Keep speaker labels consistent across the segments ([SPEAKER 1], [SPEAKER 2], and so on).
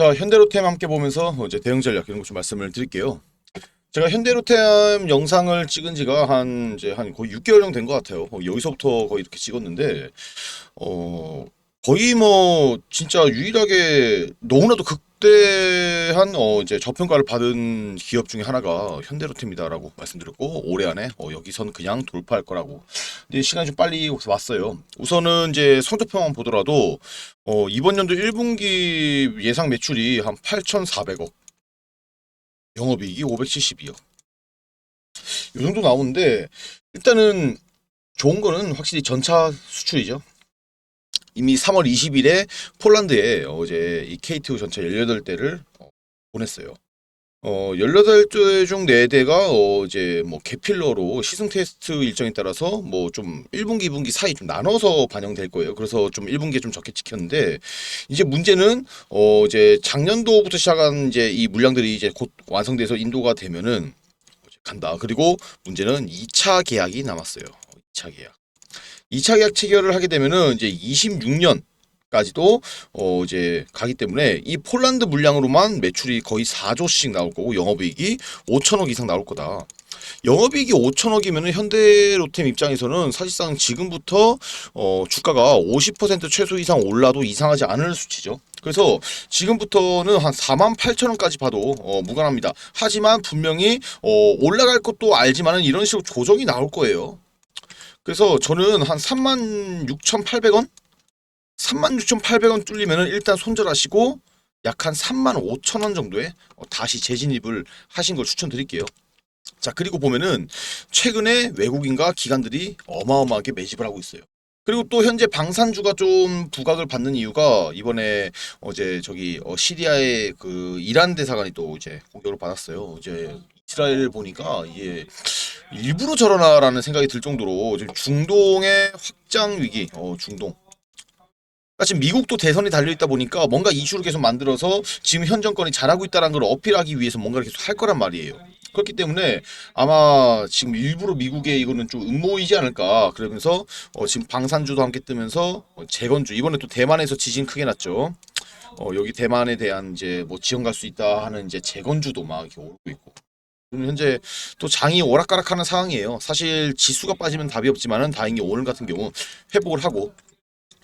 [SPEAKER 1] 자, 현대로템 함께 보면서 이제 대응 전략 이런 거좀 말씀을 드릴게요. 제가 현대로템 영상을 찍은 지가 한 이제 한 거의 6개월 정도 된 것 같아요. 어, 여기서부터 거의 이렇게 찍었는데 어 거의 뭐 진짜 유일하게 너무나도 극대한 어 이제 저평가를 받은 기업 중에 하나가 현대로템이다라고 말씀드렸고 올해 안에 어 여기선 그냥 돌파할 거라고. 근데 시간이 좀 빨리 왔어요. 우선은 이제 성적표만 보더라도 어 이번 연도 1분기 예상 매출이 한 8,400억. 영업이익이 572억. 이 정도 나오는데 일단은 좋은 거는 확실히 전차 수출이죠. 이미 3월 20일에 폴란드에 어제 이 KTO 전차 18대를 보냈어요. 어, 18대 중 4대가 어, 이제 뭐 개필러로 시승 테스트 일정에 따라서 뭐 좀 1분기, 2분기 사이 좀 나눠서 반영될 거예요. 그래서 좀 1분기에 좀 적게 찍혔는데 이제 문제는 어, 이제 작년도부터 시작한 이제 이 물량들이 이제 곧 완성돼서 인도가 되면은 간다. 그리고 문제는 2차 계약이 남았어요. 2차 계약. 2차 계약 체결을 하게 되면은 이제 26년 까지도 어 이제 가기 때문에 이 폴란드 물량으로만 매출이 거의 4조씩 나올 거고 영업이익이 5천억 이상 나올 거다. 영업이익이 5천억이면 현대로템 입장에서는 사실상 지금부터 어 주가가 50% 최소 이상 올라도 이상하지 않을 수치죠. 그래서 지금부터는 한 4만 8천 원까지 봐도 어, 무관합니다. 하지만 분명히 어, 올라갈 것도 알지만은 이런 식으로 조정이 나올 거예요. 그래서 저는 한 3만 6,800원 36,800원 뚫리면은 일단 손절하시고 약 한 3만 5천 원 정도에 어, 다시 재진입을 하신 걸 추천드릴게요. 자 그리고 보면은 최근에 외국인과 기관들이 어마어마하게 매집을 하고 있어요. 그리고 또 현재 방산주가 좀 부각을 받는 이유가 이번에 어제 저기 어, 시리아의 그 이란 대사관이 또 이제 공격을 받았어요. 이제 이스라엘 보니까 이게 일부러 저러나라는 생각이 들 정도로 지금 중동의 확장 위기, 어 중동 그러니까 지금 미국도 대선이 달려 있다 보니까 뭔가 이슈를 계속 만들어서 지금 현 정권이 잘하고 있다는 걸 어필하기 위해서 뭔가를 계속 할 거란 말이에요. 그렇기 때문에 아마 지금 일부러 미국의 이거는 좀 음모이지 않을까 그러면서 어 지금 방산주도 함께 뜨면서 어 재건주 이번에 또 대만에서 지진 크게 났죠. 어 여기 대만에 대한 이제 뭐 지원 갈 수 있다 하는 이제 재건주도 막 이렇게 오르고 있고. 현재 또 장이 오락가락하는 상황이에요. 사실 지수가 빠지면 답이 없지만은 다행히 오늘 같은 경우 회복을 하고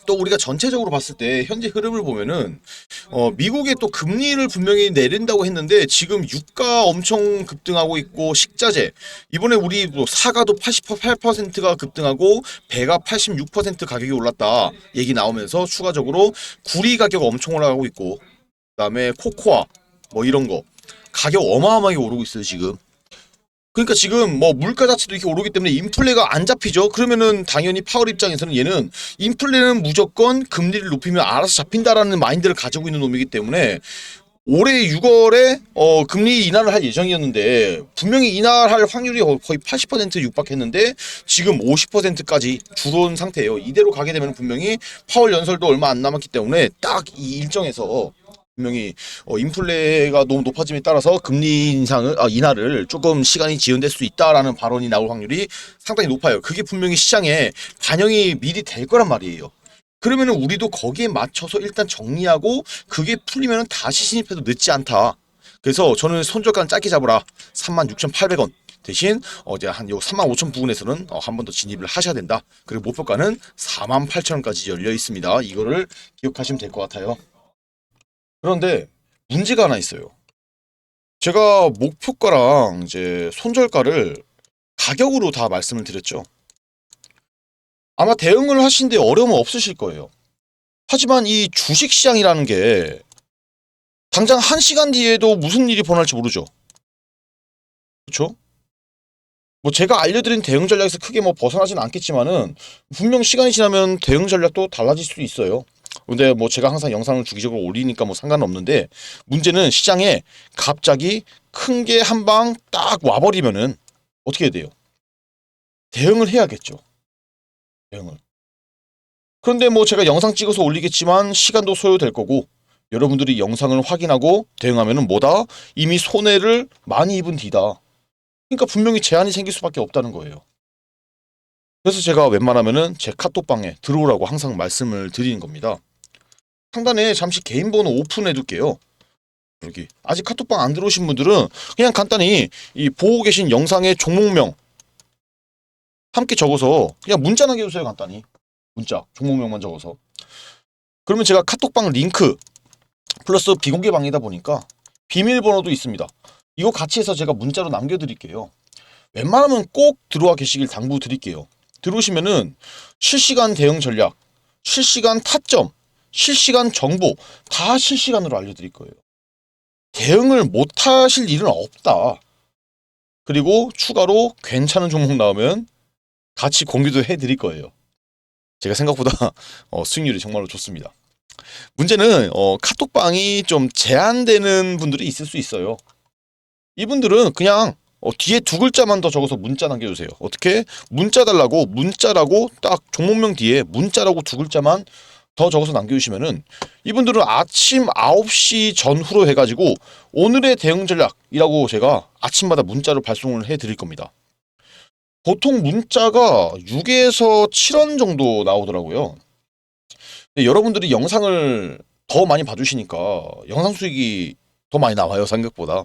[SPEAKER 1] 또 우리가 전체적으로 봤을 때 현재 흐름을 보면은 어 미국의 또 금리를 분명히 내린다고 했는데 지금 유가 엄청 급등하고 있고 식자재 이번에 우리 뭐 사과도 88%가 급등하고 배가 86% 가격이 올랐다 얘기 나오면서 추가적으로 구리 가격 엄청 올라가고 있고 그다음에 코코아 뭐 이런 거 가격 어마어마하게 오르고 있어요 지금. 그러니까 지금 뭐 물가 자체도 이렇게 오르기 때문에 인플레가 안 잡히죠. 그러면은 당연히 파월 입장에서는 얘는 인플레는 무조건 금리를 높이면 알아서 잡힌다라는 마인드를 가지고 있는 놈이기 때문에 올해 6월에 어 금리 인하를 할 예정이었는데 분명히 인하할 확률이 거의 80% 육박했는데 지금 50%까지 줄어온 상태예요. 이대로 가게 되면 분명히 파월 연설도 얼마 안 남았기 때문에 딱 이 일정에서 분명히 어, 인플레가 너무 높아짐에 따라서 금리 인상을 아, 인하를 조금 시간이 지연될 수 있다라는 발언이 나올 확률이 상당히 높아요. 그게 분명히 시장에 반영이 미리 될 거란 말이에요. 그러면은 우리도 거기에 맞춰서 일단 정리하고 그게 풀리면은 다시 신입해도 늦지 않다. 그래서 저는 손절가는 짧게 잡으라. 36,800원. 대신 어제 한요 35,000 부근에서는 어, 한 번 더 진입을 하셔야 된다. 그리고 목표가는 48,000원까지 열려 있습니다. 이거를 기억하시면 될 것 같아요. 그런데 문제가 하나 있어요. 제가 목표가랑 이제 손절가를 가격으로 다 말씀을 드렸죠. 아마 대응을 하신데 어려움은 없으실 거예요. 하지만 이 주식시장이라는 게 당장 한 시간 뒤에도 무슨 일이 벌어날지 모르죠. 그렇죠? 뭐 제가 알려드린 대응 전략에서 크게 뭐 벗어나진 않겠지만은 분명 시간이 지나면 대응 전략도 달라질 수도 있어요. 근데 뭐 제가 항상 영상을 주기적으로 올리니까 뭐 상관은 없는데 문제는 시장에 갑자기 큰 게 한 방 딱 와버리면은 어떻게 해야 돼요? 대응을 해야겠죠. 대응을. 그런데 뭐 제가 영상 찍어서 올리겠지만 시간도 소요될 거고 여러분들이 영상을 확인하고 대응하면은 뭐다? 이미 손해를 많이 입은 뒤다. 그러니까 분명히 제한이 생길 수밖에 없다는 거예요. 그래서 제가 웬만하면은 제 카톡방에 들어오라고 항상 말씀을 드리는 겁니다. 상단에 잠시 개인 번호 오픈해 둘게요. 여기. 아직 카톡방 안 들어오신 분들은 그냥 간단히 이 보고 계신 영상의 종목명 함께 적어서 그냥 문자 남겨주세요 간단히. 문자 종목명만 적어서. 그러면 제가 카톡방 링크 플러스 비공개 방이다 보니까 비밀번호도 있습니다. 이거 같이 해서 제가 문자로 남겨드릴게요. 웬만하면 꼭 들어와 계시길 당부드릴게요. 들어오시면은 실시간 대응 전략 실시간 타점 실시간 정보 다 실시간으로 알려드릴 거예요 대응을 못 하실 일은 없다. 그리고 추가로 괜찮은 종목 나오면 같이 공유도 해드릴 거예요. 제가 생각보다 어, 수익률이 정말로 좋습니다. 문제는 어, 카톡방이 좀 제한되는 분들이 있을 수 있어요. 이분들은 그냥 어, 뒤에 두 글자만 더 적어서 문자 남겨주세요. 어떻게? 문자 달라고 문자라고 딱 종목명 뒤에 문자라고 두 글자만 더 적어서 남겨주시면은 이분들은 아침 9시 전후로 해가지고 오늘의 대응 전략이라고 제가 아침마다 문자로 발송을 해드릴 겁니다. 보통 문자가 6에서 7원 정도 나오더라고요. 여러분들이 영상을 더 많이 봐주시니까 영상 수익이 더 많이 나와요 생각보다.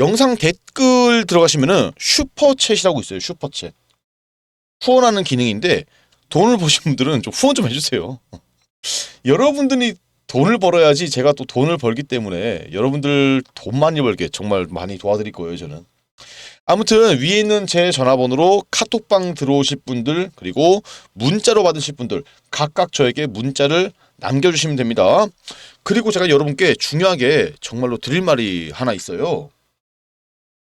[SPEAKER 1] 영상 댓글 들어가시면은 슈퍼챗이라고 있어요. 슈퍼챗. 후원하는 기능인데 돈을 버신 분들은 좀 후원 좀 해주세요. 여러분들이 돈을 벌어야지 제가 또 돈을 벌기 때문에 여러분들 돈 많이 벌게 정말 많이 도와드릴 거예요 저는. 아무튼 위에 있는 제 전화번호로 카톡방 들어오실 분들 그리고 문자로 받으실 분들 각각 저에게 문자를 남겨주시면 됩니다. 그리고 제가 여러분께 중요하게 정말로 드릴 말이 하나 있어요.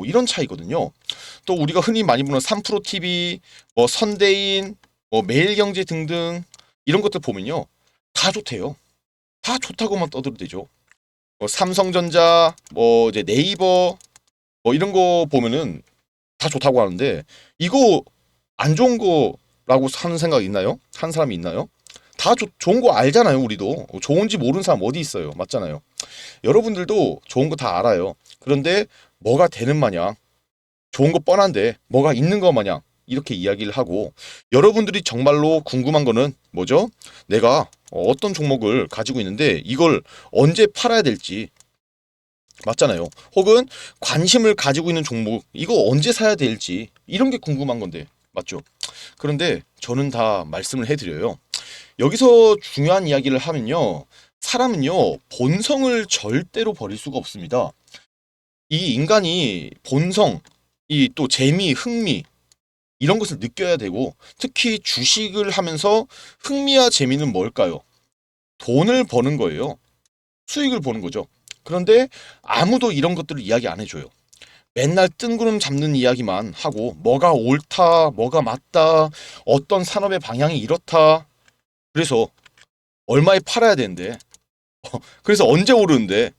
[SPEAKER 1] 어, 이런 차이거든요. 또 우리가 흔히 많이 보는 3프로 TV, 뭐 선대인, 뭐 매일경제 등등 이런 것들 보면요 다 좋대요. 다 좋다고만 떠들어대죠. 뭐 삼성전자, 뭐 이제 네이버, 뭐 이런 거 보면은 다 좋다고 하는데 이거 안 좋은 거라고 하는 생각 있나요? 한 사람이 있나요? 다 조- 좋은 거 알잖아요, 우리도. 좋은지 모르는 사람 어디 있어요. 맞잖아요. 여러분들도 좋은 거 다 알아요. 그런데 뭐가 되는 마냥 좋은 거 뻔한데 뭐가 있는 거 마냥 이렇게 이야기를 하고 여러분들이 정말로 궁금한 거는 뭐죠? 내가 어떤 종목을 가지고 있는데 이걸 언제 팔아야 될지 맞잖아요. 혹은 관심을 가지고 있는 종목 이거 언제 사야 될지 이런 게 궁금한 건데 맞죠? 그런데 저는 다 말씀을 해드려요. 여기서 중요한 이야기를 하면요. 사람은요, 본성을 절대로 버릴 수가 없습니다. 이 인간이 본성, 이 또 재미, 흥미, 이런 것을 느껴야 되고, 특히 주식을 하면서 흥미와 재미는 뭘까요? 돈을 버는 거예요. 수익을 보는 거죠. 그런데 아무도 이런 것들을 이야기 안 해줘요. 맨날 뜬구름 잡는 이야기만 하고, 뭐가 옳다, 뭐가 맞다, 어떤 산업의 방향이 이렇다. 그래서 얼마에 팔아야 되는데, 어, 그래서 언제 오르는데,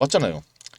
[SPEAKER 1] 맞잖아요.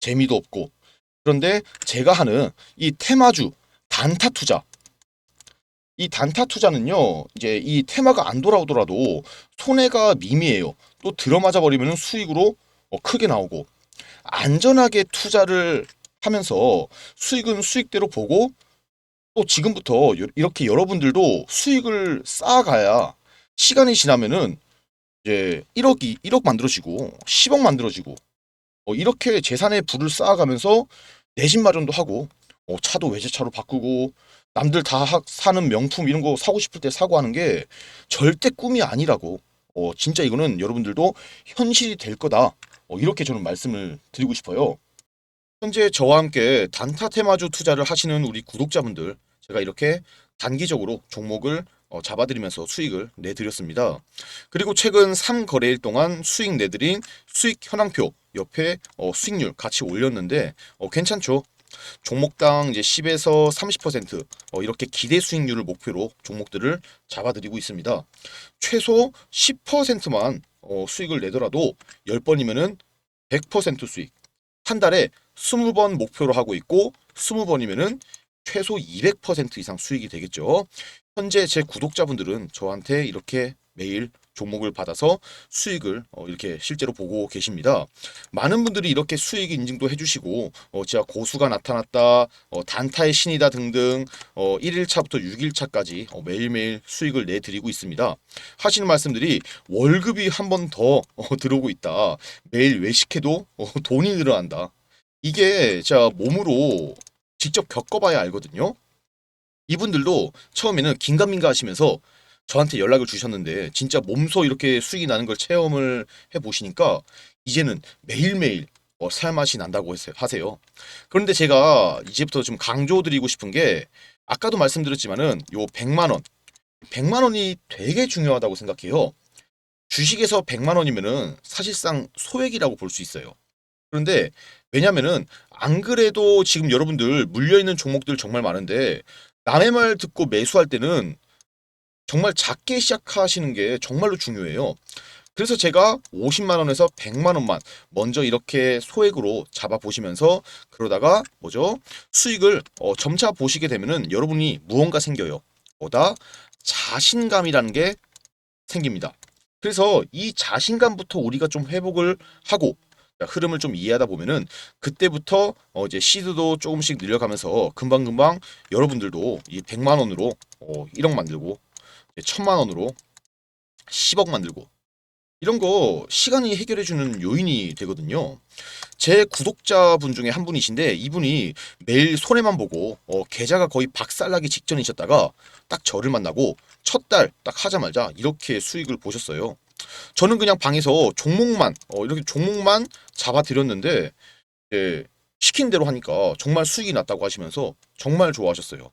[SPEAKER 1] 재미도 없고. 그런데 제가 하는 이 테마주 단타 투자. 이 단타 투자는요 이제 이 테마가 안 돌아오더라도 손해가 미미해요. 또 들어맞아 버리면 수익으로 어, 크게 나오고. 안전하게 투자를 하면서 수익은 수익대로 보고 또 지금부터 요- 이렇게 여러분들도 수익을 쌓아가야 시간이 지나면은 이제 1억이 1억 만들어지고 10억 만들어지고 어, 이렇게 재산의 부를 쌓아가면서 내 집 마련도 하고 어, 차도 외제차로 바꾸고 남들 다 하- 사는 명품 이런 거 사고 싶을 때 사고 하는 게 절대 꿈이 아니라고 어, 진짜 이거는 여러분들도 현실이 될 거다 어, 이렇게 저는 말씀을 드리고 싶어요. 현재 저와 함께 단타 테마주 투자를 하시는 우리 구독자분들 제가 이렇게 단기적으로 종목을 어, 잡아드리면서 수익을 내드렸습니다. 그리고 최근 3거래일 동안 수익 내드린 수익 현황표 옆에 어, 수익률 같이 올렸는데 어, 괜찮죠? 종목당 이제 10에서 30% 어, 이렇게 기대 수익률을 목표로 종목들을 잡아드리고 있습니다. 최소 10%만 어, 수익을 내더라도 10번이면은 100% 수익. 한 달에 20번 목표로 하고 있고 20번이면은 최소 200% 이상 수익이 되겠죠. 현재 제 구독자분들은 저한테 이렇게 매일 종목을 받아서 수익을 어, 이렇게 실제로 보고 계십니다. 많은 분들이 이렇게 수익 인증도 해주시고 어, 제가 고수가 나타났다, 어, 단타의 신이다 등등 어, 1일차부터 6일차까지 어, 매일매일 수익을 내드리고 있습니다. 하시는 말씀들이 월급이 한 번더 어, 들어오고 있다. 매일 외식해도 어, 돈이 늘어난다. 이게 제가 몸으로 직접 겪어봐야 알거든요. 이분들도 처음에는 긴가민가 하시면서 저한테 연락을 주셨는데 진짜 몸소 이렇게 수익이 나는 걸 체험을 해 보시니까 이제는 매일매일 어, 살맛이 난다고 하세요. 그런데 제가 이제부터 좀 강조드리고 싶은 게 아까도 말씀드렸지만은 요 100만 원, 100만 원이 되게 중요하다고 생각해요. 주식에서 100만 원이면은 사실상 소액이라고 볼 수 있어요. 그런데 왜냐면은 안 그래도 지금 여러분들 물려 있는 종목들 정말 많은데 남의 말 듣고 매수할 때는 정말 작게 시작하시는 게 정말로 중요해요. 그래서 제가 50만 원에서 100만 원만 먼저 이렇게 소액으로 잡아 보시면서 그러다가 뭐죠? 수익을 어, 점차 보시게 되면은 여러분이 무언가 생겨요. 뭐다? 자신감이라는 게 생깁니다. 그래서 이 자신감부터 우리가 좀 회복을 하고 흐름을 좀 이해하다 보면은 그때부터 어 이제 시드도 조금씩 늘려가면서 금방금방 여러분들도 이 100만 원으로 어 1억 만들고 1000만 원으로 10억 만들고 이런 거 시간이 해결해 주는 요인이 되거든요. 제 구독자분 중에 한 분이신데 이분이 매일 손해만 보고 어, 계좌가 거의 박살나기 직전이셨다가 딱 저를 만나고 첫 달 딱 하자마자 이렇게 수익을 보셨어요. 저는 그냥 방에서 종목만 어, 이렇게 종목만 잡아드렸는데 예, 시킨 대로 하니까 정말 수익이 났다고 하시면서 정말 좋아하셨어요.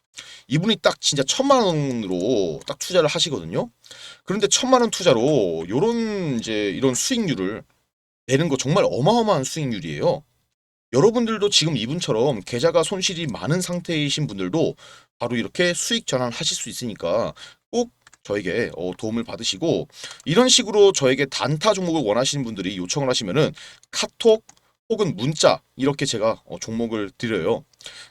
[SPEAKER 1] 이분이 딱 진짜 천만 원으로 딱 투자를 하시거든요. 그런데 천만 원 투자로 요런 이제 이런 수익률을 내는 거 정말 어마어마한 수익률이에요. 여러분들도 지금 이분처럼 계좌가 손실이 많은 상태이신 분들도 바로 이렇게 수익 전환 하실 수 있으니까 꼭 저에게 어, 도움을 받으시고 이런 식으로 저에게 단타 종목을 원하시는 분들이 요청을 하시면은 카톡 혹은 문자 이렇게 제가 어, 종목을 드려요.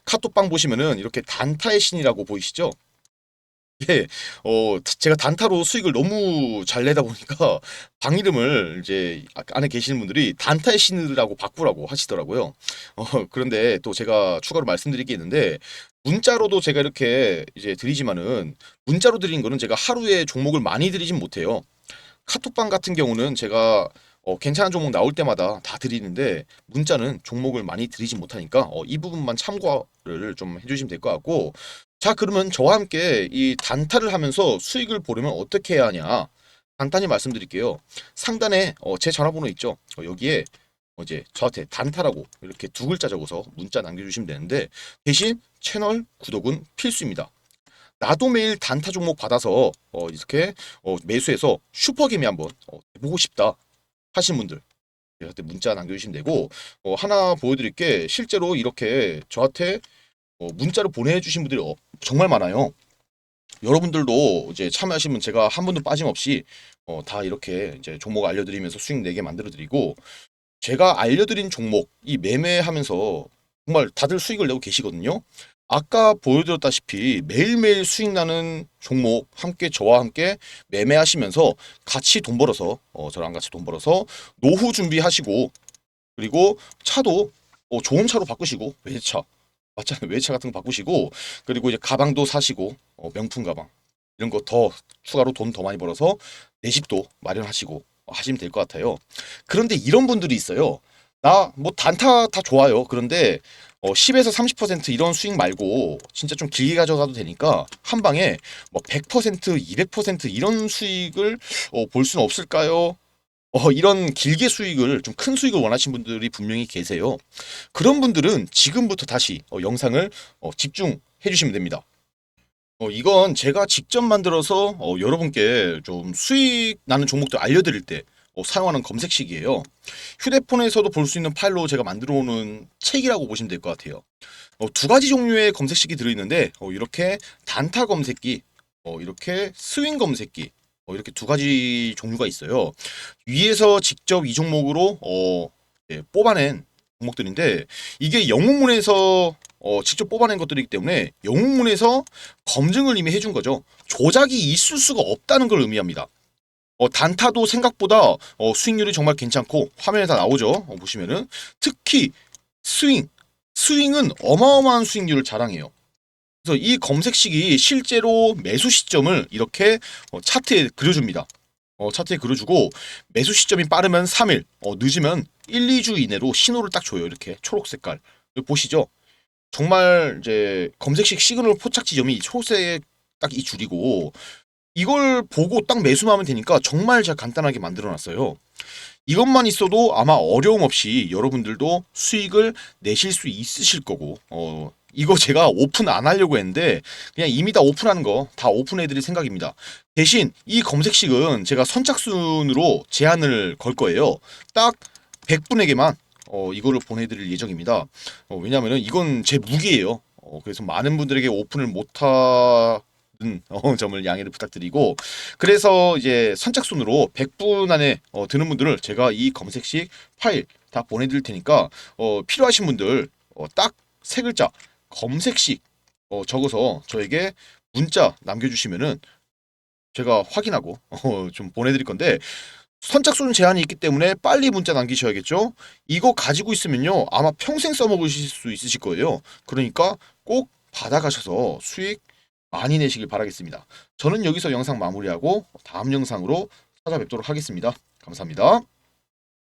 [SPEAKER 1] 카톡방 보시면은 이렇게 단타의 신이라고 보이시죠? 예, 어, 제가 단타로 수익을 너무 잘 내다 보니까 방 이름을 이제 아- 안에 계시는 분들이 단타의 신이라고 바꾸라고 하시더라고요. 어, 그런데 또 제가 추가로 말씀드릴 게 있는데 문자로도 제가 이렇게 이제 드리지만은 문자로 드린 거는 제가 하루에 종목을 많이 드리진 못해요. 카톡방 같은 경우는 제가 어, 괜찮은 종목 나올 때마다 다 드리는데 문자는 종목을 많이 드리지 못하니까 어, 이 부분만 참고를 좀 해주시면 될 것 같고 자 그러면 저와 함께 이 단타를 하면서 수익을 보려면 어떻게 해야 하냐? 간단히 말씀드릴게요. 상단에 어, 제 전화번호 있죠? 어, 여기에 어, 이제 저한테 단타라고 이렇게 두 글자 적어서 문자 남겨주시면 되는데 대신 채널 구독은 필수입니다 나도 매일 단타 종목 받아서 어, 이렇게 어, 매수해서 슈퍼게임이 한번 어, 보고 싶다 하신 분들 저한테 문자 남겨주시면 되고 어, 하나 보여드릴 게 실제로 이렇게 저한테 어, 문자로 보내주신 분들이 어, 정말 많아요. 여러분들도 이제 참여하시면 제가 한 분도 빠짐없이 어, 다 이렇게 이제 종목 알려드리면서 수익 내게 만들어드리고 제가 알려드린 종목 이 매매하면서 정말 다들 수익을 내고 계시거든요. 아까 보여드렸다시피 매일매일 수익 나는 종목 함께 저와 함께 매매하시면서 같이 돈 벌어서 어, 저랑 같이 돈 벌어서 노후 준비하시고 그리고 차도 어, 좋은 차로 바꾸시고 외제차 맞잖아요 외제차 같은 거 바꾸시고 그리고 이제 가방도 사시고 어, 명품 가방 이런 거 더 추가로 돈 더 많이 벌어서 내 집도 마련하시고 어, 하시면 될 것 같아요. 그런데 이런 분들이 있어요. 나 뭐 단타 다 좋아요. 그런데 어, 10에서 30% 이런 수익 말고 진짜 좀 길게 가져가도 되니까 한 방에 뭐 100%, 200% 이런 수익을 어, 볼 수는 없을까요? 어, 이런 길게 수익을 좀 큰 수익을 원하시는 분들이 분명히 계세요. 그런 분들은 지금부터 다시 어, 영상을 어, 집중해 주시면 됩니다. 어, 이건 제가 직접 만들어서 어, 여러분께 좀 수익 나는 종목들 알려드릴 때 어, 사용하는 검색식이에요. 휴대폰에서도 볼 수 있는 파일로 제가 만들어 놓은 책이라고 보시면 될 것 같아요. 어, 두 가지 종류의 검색식이 들어있는데 어, 이렇게 단타 검색기, 어, 이렇게 스윙 검색기 어, 이렇게 두 가지 종류가 있어요. 위에서 직접 이 종목으로 어, 예, 뽑아낸 종목들인데 이게 영웅문에서 어, 직접 뽑아낸 것들이기 때문에 영웅문에서 검증을 이미 해준 거죠. 조작이 있을 수가 없다는 걸 의미합니다. 어, 단타도 생각보다 어, 수익률이 정말 괜찮고 화면에 다 나오죠. 어, 보시면은 특히 스윙, 스윙은 어마어마한 수익률을 자랑해요. 그래서 이 검색식이 실제로 매수 시점을 이렇게 어, 차트에 그려줍니다. 어, 차트에 그려주고 매수 시점이 빠르면 3일, 어, 늦으면 1, 2주 이내로 신호를 딱 줘요. 이렇게 초록 색깔. 보시죠. 정말 이제 검색식 시그널 포착 지점이 초록색 딱 이 줄이고 이걸 보고 딱 매수만 하면 되니까 정말 잘 간단하게 만들어 놨어요. 이것만 있어도 아마 어려움 없이 여러분들도 수익을 내실 수 있으실 거고, 어, 이거 제가 오픈 안 하려고 했는데, 그냥 이미 다 오픈하는 거 다 오픈해 드릴 생각입니다. 대신 이 검색식은 제가 선착순으로 제한을 걸 거예요. 딱 100분에게만 어, 이거를 보내드릴 예정입니다. 어, 왜냐면은 이건 제 무기예요. 어, 그래서 많은 분들에게 오픈을 못하 는 어, 점을 양해를 부탁드리고 그래서 이제 선착순으로 100분 안에 어, 드는 분들을 제가 이 검색식 파일 다 보내드릴 테니까 어, 필요하신 분들 어, 딱 세 글자 검색식 어, 적어서 저에게 문자 남겨주시면은 제가 확인하고 어, 좀 보내드릴 건데 선착순 제한이 있기 때문에 빨리 문자 남기셔야겠죠. 이거 가지고 있으면요 아마 평생 써먹으실 수 있으실 거예요. 그러니까 꼭 받아가셔서 수익 많이 내시길 바라겠습니다. 저는 여기서 영상 마무리하고 다음 영상으로 찾아뵙도록 하겠습니다. 감사합니다.